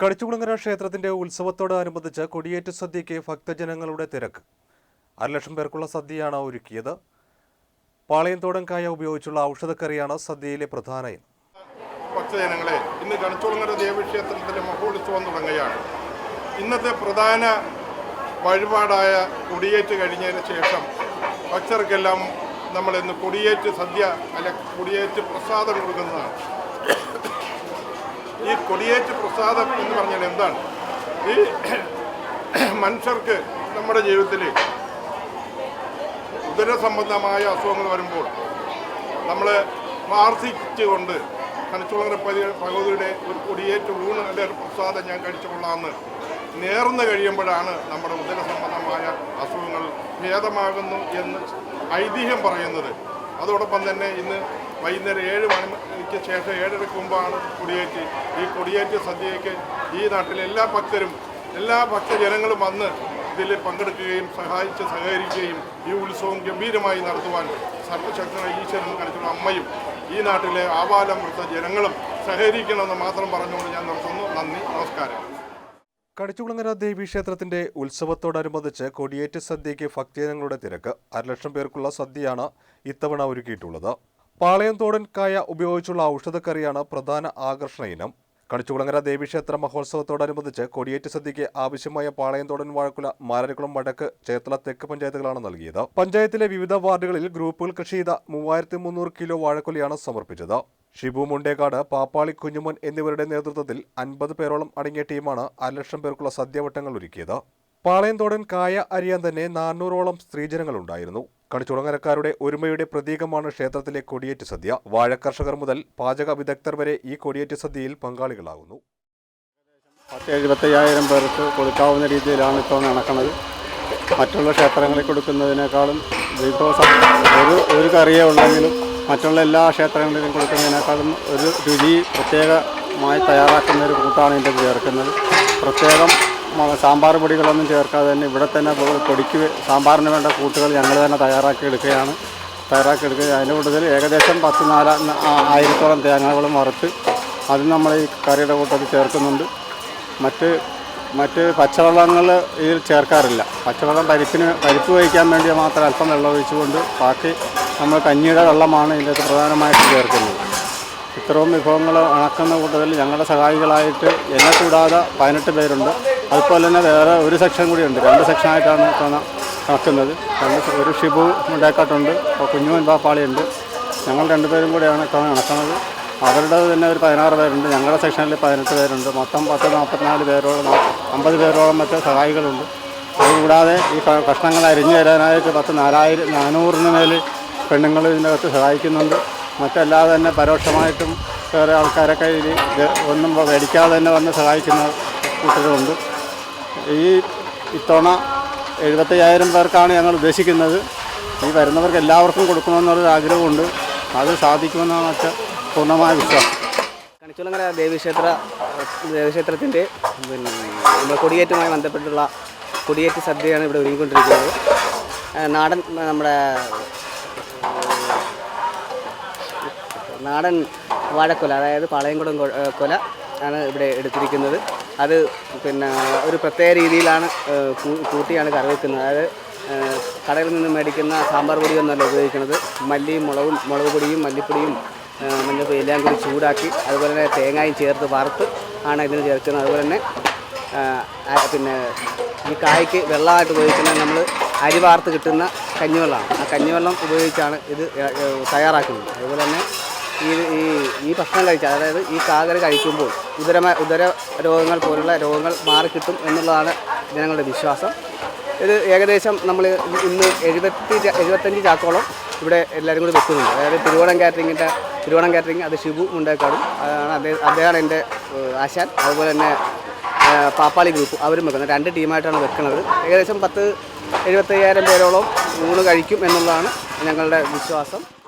കടിച്ചുകുളങ്ങര ക്ഷേത്രത്തിന്റെ ഉത്സവത്തോടനുബന്ധിച്ച് കൊടിയേറ്റ് സദ്യയ്ക്ക് ഭക്തജനങ്ങളുടെ തിരക്ക്. അരലക്ഷം പേർക്കുള്ള സദ്യയാണ് ഒരുക്കിയത്. പാളയംതോടൻ തോടങ്കായ ഉപയോഗിച്ചുള്ള ഔഷധക്കറിയാണ് സദ്യയിലെ പ്രധാന ഇനം. ഭക്തജനങ്ങളെ ഇന്ന് കണിച്ചുളങ്ങര ദേവീക്ഷേത്രത്തിലെ മഹോത്സവം തുടങ്ങുകയാണ്. ഇന്നത്തെ പ്രധാന വഴിപാടായ കൊടിയേറ്റ് കഴിഞ്ഞതിന് ശേഷം ഭക്തർക്കെല്ലാം നമ്മൾ ഇന്ന് കൊടിയേറ്റ് സദ്യ അല്ലെ കൊടിയേറ്റ് പ്രസാദം കൊടുക്കുന്നതാണ്. ഈ കൊടിയേറ്റ് പ്രസാദം എന്ന് പറഞ്ഞാൽ എന്താണ്? ഈ മനുഷ്യർക്ക് നമ്മുടെ ജീവിതത്തിൽ ഉദര സംബന്ധമായ അസുഖങ്ങൾ വരുമ്പോൾ നമ്മൾ പ്രാർത്ഥിച്ചുകൊണ്ട് കണിച്ചുളങ്ങര ഭഗവതിയുടെ ഒരു കൊടിയേറ്റ് ഊണ് അല്ലെ ഒരു പ്രസാദം ഞാൻ കഴിച്ചുകൊള്ളാമെന്ന് നേർന്നു കഴിയുമ്പോഴാണ് നമ്മുടെ ഉദര സംബന്ധമായ അസുഖങ്ങൾ ഭേദമാകുന്നു എന്ന് ഐതിഹ്യം പറയുന്നത്. അതോടൊപ്പം തന്നെ ഇന്ന് വൈകുന്നേരം ഏഴ് മണിക്ക് ശേഷം ഏഴരയ്ക്ക് മുമ്പാണ് കൊടിയേറ്റ്. ഈ കൊടിയേറ്റ് സദ്യയ്ക്ക് ഈ നാട്ടിലെ എല്ലാ ഭക്തരും എല്ലാ ഭക്തജനങ്ങളും വന്ന് ഇതിൽ പങ്കെടുക്കുകയും സഹായിച്ച് സഹകരിക്കുകയും ഈ ഉത്സവം ഗംഭീരമായി നടത്തുവാൻ സർവശക്തനായ ഈശ്വരൻ കണിച്ചുള്ള അമ്മയും ഈ നാട്ടിലെ ആവാലം വൃത്ത ജനങ്ങളും സഹകരിക്കണമെന്ന് മാത്രം പറഞ്ഞുകൊണ്ട് ഞാൻ നിർത്തുന്നു. നന്ദി നമസ്കാരം. കടിച്ചുകുളങ്ങര ദേവീക്ഷേത്രത്തിന്റെ ഉത്സവത്തോടനുബന്ധിച്ച് കൊടിയേറ്റ് സദ്യയ്ക്ക് ഭക്തജനങ്ങളുടെ തിരക്ക്. അരലക്ഷം പേർക്കുള്ള സദ്യയാണ് ഇത്തവണ ഒരുക്കിയിട്ടുള്ളത്. പാളയംതോടൻ കായ ഉപയോഗിച്ചുള്ള ഔഷധക്കറിയാണ് പ്രധാന ആകർഷണ ഇനം. കണിച്ചുകുളങ്ങര ദേവീക്ഷേത്ര മഹോത്സവത്തോടനുബന്ധിച്ച് കൊടിയേറ്റ് സദ്യയ്ക്ക് ആവശ്യമായ പാളയംതോടൻ വാഴക്കുല മാരാരിക്കുളം വടക്ക് ചേർത്തല തെക്ക് പഞ്ചായത്തുകളാണ് നൽകിയത്. പഞ്ചായത്തിലെ വിവിധ വാർഡുകളിൽ ഗ്രൂപ്പുകൾ കൃഷി ചെയ്ത മൂവായിരത്തി കിലോ വാഴക്കുലയാണ് സമർപ്പിച്ചത്. ഷിബു മുണ്ടേക്കാട് പാപ്പാളി കുഞ്ഞുമോൻ എന്നിവരുടെ നേതൃത്വത്തിൽ അൻപത് പേരോളം അടങ്ങിയ ടീമാണ് അരലക്ഷം പേർക്കുള്ള സദ്യവട്ടങ്ങൾ ഒരുക്കിയത്. പാളയംതോടൻ കായ അരിയാൻ തന്നെ നാനൂറോളം സ്ത്രീജനങ്ങളുണ്ടായിരുന്നു കണിച്ചുളങ്ങരക്കാരുടെ ഒരുമയുടെ പ്രതീകമാണ് ക്ഷേത്രത്തിലെ കൊടിയേറ്റ് സദ്യ. വാഴക്കർഷകർ മുതൽ പാചക വിദഗ്ധർ വരെ ഈ കൊടിയേറ്റ് സദ്യയിൽ പങ്കാളികളാകുന്നു. പത്ത് എഴുപത്തയ്യായിരം പേർക്ക് കൊടുക്കാവുന്ന രീതിയിലാണ് ഇപ്പോൾ നടക്കുന്നത്. മറ്റുള്ള ക്ഷേത്രങ്ങളിൽ കൊടുക്കുന്നതിനേക്കാളും ഒരു ഒരു കറിയേ ഉള്ളെങ്കിലും മറ്റുള്ള എല്ലാ ക്ഷേത്രങ്ങളിലും കൊടുക്കുന്നതിനേക്കാളും ഒരു രുചി പ്രത്യേകമായി തയ്യാറാക്കുന്ന ഒരു കൂട്ടാണ് ഇതിന്റെ ചേർക്കുന്നത്. പ്രത്യേകം സാമ്പാർ പൊടികളൊന്നും ചേർക്കാതെ തന്നെ ഇവിടെ തന്നെ പൊടിക്ക് സാമ്പാറിന് വേണ്ട കൂട്ടുകൾ ഞങ്ങൾ തന്നെ തയ്യാറാക്കി എടുക്കുകയാണ്. തയ്യാറാക്കി എടുക്കുക അതിന്റെ കൂടുതൽ ഏകദേശം പത്ത് നാല ആയിരത്തോളം തേങ്ങകളും വറുത്ത് അത് നമ്മൾ ഈ കറിയുടെ കൂട്ടത്തിൽ ചേർക്കുന്നുണ്ട്. മറ്റ് മറ്റ് പച്ചവെള്ളങ്ങൾ ഇതിൽ ചേർക്കാറില്ല. പച്ചവെള്ളം പരിപ്പിന് പരിപ്പ് വഹിക്കാൻ വേണ്ടി മാത്രം അല്പം വെള്ളം ഒഴിച്ചുകൊണ്ട് ബാക്കി നമ്മൾ കഞ്ഞിയുടെ വെള്ളമാണ് ഇതിന്റെ പ്രധാനമായിട്ട് ചേർക്കുന്നത്. ഇത്രയും വിഭവങ്ങൾ അണക്കുന്ന കൂട്ടത്തിൽ ഞങ്ങളുടെ സഹായികളായിട്ട് എന്നെ കൂടാതെ പതിനെട്ട് പേരുണ്ട്. അതുപോലെ തന്നെ വേറെ ഒരു സെക്ഷൻ കൂടിയുണ്ട്. രണ്ട് സെക്ഷനായിട്ടാണ് നടക്കുന്നത് രണ്ട് ഒരു ഷിബു മുണ്ടേക്കാട്ടുണ്ട് കുഞ്ഞുമൻ പാപ്പാളിയുണ്ട് ഞങ്ങൾ രണ്ടുപേരും കൂടെയാണ് ഇത്തവണ നടക്കുന്നത് അവരുടെ തന്നെ ഒരു പതിനാറ് പേരുണ്ട്. ഞങ്ങളുടെ സെക്ഷനിൽ പതിനെട്ട് പേരുണ്ട്. മൊത്തം പത്ത് നാൽപ്പത്തിനാല് പേരോളം അമ്പത് പേരോളം മറ്റ് സഹായികളുണ്ട്. അതുകൂടാതെ ഈ കഷ്ണങ്ങൾ അരിഞ്ഞു തരാനായിട്ട് പത്ത് നാലായിരം നാനൂറിന് മേൽ പെണ്ണുങ്ങൾ ഇതിനകത്ത് സഹായിക്കുന്നുണ്ട്. മറ്റല്ലാതെ തന്നെ പരോക്ഷമായിട്ടും വേറെ ആൾക്കാരൊക്കെ ഇത് ഒന്നും മേടിക്കാതെ തന്നെ വന്ന് സഹായിക്കുന്ന കൂട്ടരുമുണ്ട് ഈ ഇത്തവണ എഴുപത്തയ്യായിരം പേർക്കാണ് ഞങ്ങൾ ഉദ്ദേശിക്കുന്നത്. ഈ വരുന്നവർക്ക് എല്ലാവർക്കും കൊടുക്കണമെന്നുള്ളൊരു ആഗ്രഹമുണ്ട്. അത് സാധിക്കുമെന്നാണ് മറ്റേ പൂർണമായ വിശ്വാസം. കണിച്ചുളങ്ങര ദേവീക്ഷേത്ര ദേവീക്ഷേത്രത്തിന്റെ പിന്നെ കൊടിയേറ്റുമായി ബന്ധപ്പെട്ടുള്ള കൊടിയേറ്റ് സദ്യയാണ് ഇവിടെ ഒരുങ്ങിക്കൊണ്ടിരിക്കുന്നത്. നാടൻ നമ്മുടെ നാടൻ വാഴക്കൊല അതായത് പാളയംകുടം കൊല ആണ് ഇവിടെ എടുത്തിരിക്കുന്നത്. അത് പിന്നെ ഒരു പ്രത്യേക രീതിയിലാണ് കൂട്ടിയാണ് കറി വെക്കുന്നത് അതായത് കടയിൽ നിന്ന് മേടിക്കുന്ന സാമ്പാർ പൊടിയൊന്നുമല്ല ഉപയോഗിക്കുന്നത്. മല്ലിയും മുളകും മുളക് പൊടിയും മല്ലിപ്പൊടിയും ആ, എല്ലാം കൂടി ചൂടാക്കി അതുപോലെ തന്നെ തേങ്ങയും ചേർത്ത് വറുത്ത് ആണ് ഇതിന് ചേർക്കുന്നത്. അതുപോലെ തന്നെ പിന്നെ ഈ കായ്ക്ക് വെള്ളമായിട്ട് ഉപയോഗിക്കുന്ന നമ്മൾ അരി വാർത്ത് കിട്ടുന്ന കഞ്ഞിവെള്ളമാണ് ആ കഞ്ഞിവെള്ളം ഉപയോഗിച്ചാണ് ഇത് തയ്യാറാക്കുന്നത്. അതുപോലെ തന്നെ ഈ ഈ ഈ ഭക്ഷണം കഴിച്ചാൽ അതായത് ഈ കാകര കഴിക്കുമ്പോൾ ഉദരമായ ഉദര രോഗങ്ങൾ പോലുള്ള രോഗങ്ങൾ മാറിക്കിട്ടും എന്നുള്ളതാണ് ജനങ്ങളുടെ വിശ്വാസം. ഇത് ഏകദേശം നമ്മൾ ഇന്ന് എഴുപത്തി എഴുപത്തഞ്ച് ചാക്കോളം ഇവിടെ എല്ലാവരും കൂടി വെക്കുന്നുണ്ട്. അതായത് തിരുവോണം കാറ്ററിങ്ങിന്റെ തിരുവോണം കാറ്ററിങ് അത് ഷിബു മുണ്ടേക്കാടും. അതാണ് അദ്ദേഹം അദ്ദേഹമാണ് എന്റെ ആശാൻ. അതുപോലെ തന്നെ പാപ്പാളി ഗ്രൂപ്പ് അവരും വെക്കുന്നത്. രണ്ട് ടീമായിട്ടാണ് വെക്കുന്നത്. ഏകദേശം പത്ത് എഴുപത്തയ്യായിരം പേരോളം ഊണ് കഴിക്കും എന്നുള്ളതാണ് ഞങ്ങളുടെ വിശ്വാസം.